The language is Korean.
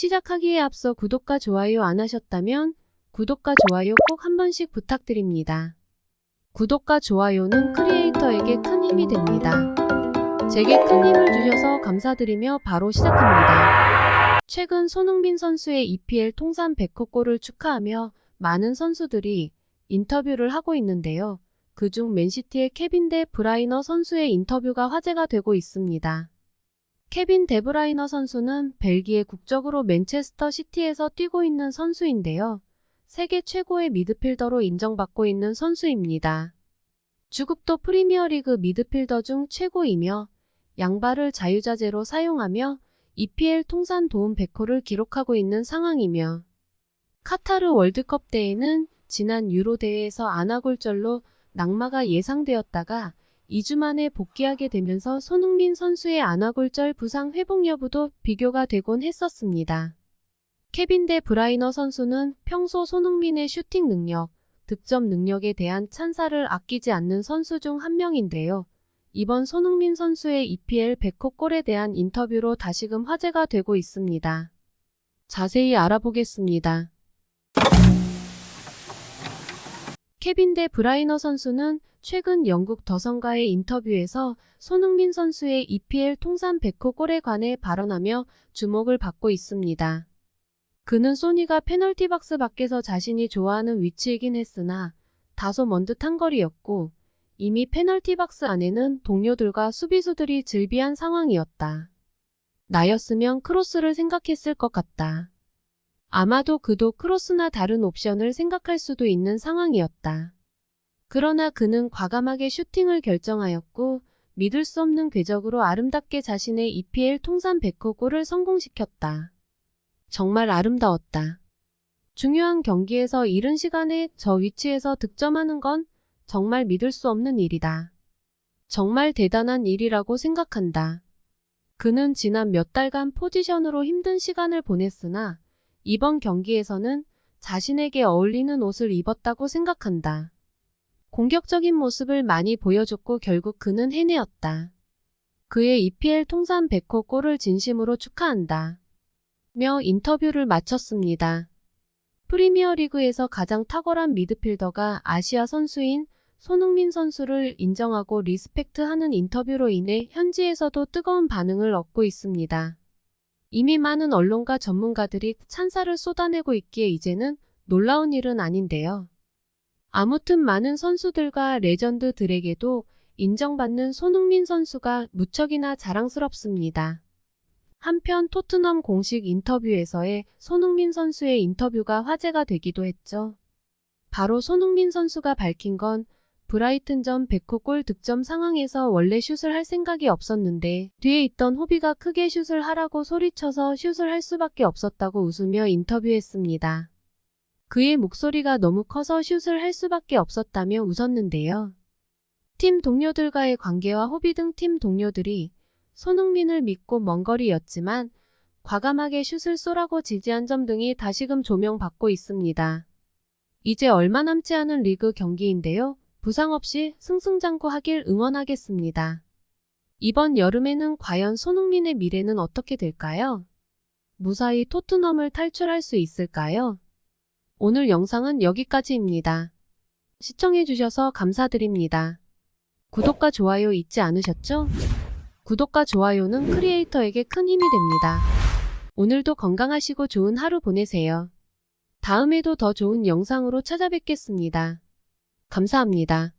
시작하기에 앞서 구독과 좋아요 안 하셨다면 구독과 좋아요 꼭 한 번씩 부탁드립니다. 구독과 좋아요는 크리에이터에게 큰 힘이 됩니다. 제게 큰 힘을 주셔서 감사드리며 바로 시작합니다. 최근 손흥민 선수의 EPL 통산 100호 골을 축하하며 많은 선수들이 인터뷰를 하고 있는데요. 그중 맨시티의 케빈 데 브라이너 선수의 인터뷰가 화제가 되고 있습니다. 케빈 데 브라이너 선수는 벨기에 국적으로 맨체스터 시티에서 뛰고 있는 선수인데요. 세계 최고의 미드필더로 인정받고 있는 선수입니다. 주급도 프리미어리그 미드필더 중 최고이며 양발을 자유자재로 사용하며 EPL 통산 도움 100호를 기록하고 있는 상황이며 카타르 월드컵 때에는 지난 유로 대회에서 안아골절로 낙마가 예상되었다가 2주 만에 복귀하게 되면서 손흥민 선수의 안아골절 부상 회복 여부도 비교가 되곤 했었습니다. 케빈 데 브라이너 선수는 평소 손흥민의 슈팅 능력, 득점 능력에 대한 찬사를 아끼지 않는 선수 중 한 명인데요. 이번 손흥민 선수의 EPL 100호 골에 대한 인터뷰로 다시금 화제가 되고 있습니다. 자세히 알아보겠습니다. 케빈 데 브라이너 선수는 최근 영국 더선과의 인터뷰에서 손흥민 선수의 EPL 통산 100호 골에 관해 발언하며 주목을 받고 있습니다. 그는 소니가 페널티 박스 밖에서 자신이 좋아하는 위치이긴 했으나 다소 먼 듯한 거리였고 이미 페널티 박스 안에는 동료들과 수비수들이 즐비한 상황이었다. 나였으면 크로스를 생각했을 것 같다. 아마도 그도 크로스나 다른 옵션을 생각할 수도 있는 상황이었다. 그러나 그는 과감하게 슈팅을 결정하였고 믿을 수 없는 궤적으로 아름답게 자신의 EPL 통산 100호 골을 성공시켰다. 정말 아름다웠다. 중요한 경기에서 이른 시간에 저 위치에서 득점하는 건 정말 믿을 수 없는 일이다. 정말 대단한 일이라고 생각한다. 그는 지난 몇 달간 포지션으로 힘든 시간을 보냈으나 이번 경기에서는 자신에게 어울리는 옷을 입었다고 생각한다. 공격적인 모습을 많이 보여줬고 결국 그는 해내었다. 그의 EPL 통산 100호 골을 진심으로 축하한다. 며 인터뷰를 마쳤습니다. 프리미어리그에서 가장 탁월한 미드필더가 아시아 선수인 손흥민 선수를 인정하고 리스펙트하는 인터뷰로 인해 현지에서도 뜨거운 반응을 얻고 있습니다. 이미 많은 언론과 전문가들이 찬사를 쏟아내고 있기에 이제는 놀라운 일은 아닌데요. 아무튼 많은 선수들과 레전드들에게도 인정받는 손흥민 선수가 무척이나 자랑스럽습니다. 한편 토트넘 공식 인터뷰에서의 손흥민 선수의 인터뷰가 화제가 되기도 했죠. 바로 손흥민 선수가 밝힌 건 브라이튼전 100호 골 득점 상황에서 원래 슛을 할 생각이 없었는데 뒤에 있던 호비가 크게 슛을 하라고 소리쳐서 슛을 할 수밖에 없었다고 웃으며 인터뷰했습니다. 그의 목소리가 너무 커서 슛을 할 수밖에 없었다며 웃었는데요. 팀 동료들과의 관계와 호비 등 팀 동료들이 손흥민을 믿고 먼 거리였지만 과감하게 슛을 쏘라고 지지한 점 등이 다시금 조명받고 있습니다. 이제 얼마 남지 않은 리그 경기인데요. 부상 없이 승승장구하길 응원하겠습니다. 이번 여름에는 과연 손흥민의 미래는 어떻게 될까요? 무사히 토트넘을 탈출할 수 있을까요? 오늘 영상은 여기까지입니다. 시청해주셔서 감사드립니다. 구독과 좋아요 잊지 않으셨죠? 구독과 좋아요는 크리에이터에게 큰 힘이 됩니다. 오늘도 건강하시고 좋은 하루 보내세요. 다음에도 더 좋은 영상으로 찾아뵙겠습니다. 감사합니다.